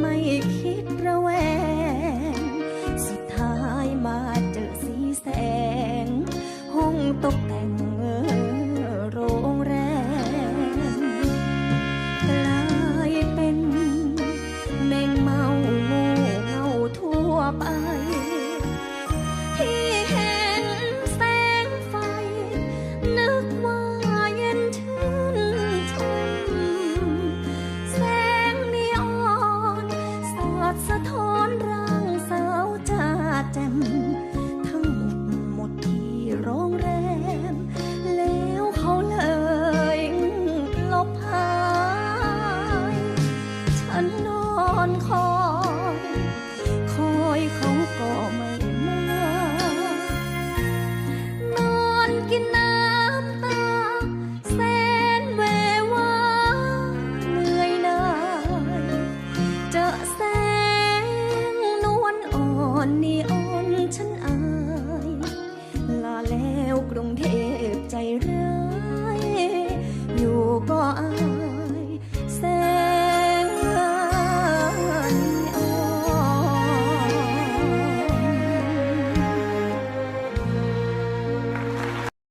ไม่คิดระแว คนคอย คอยเขาก็ไม่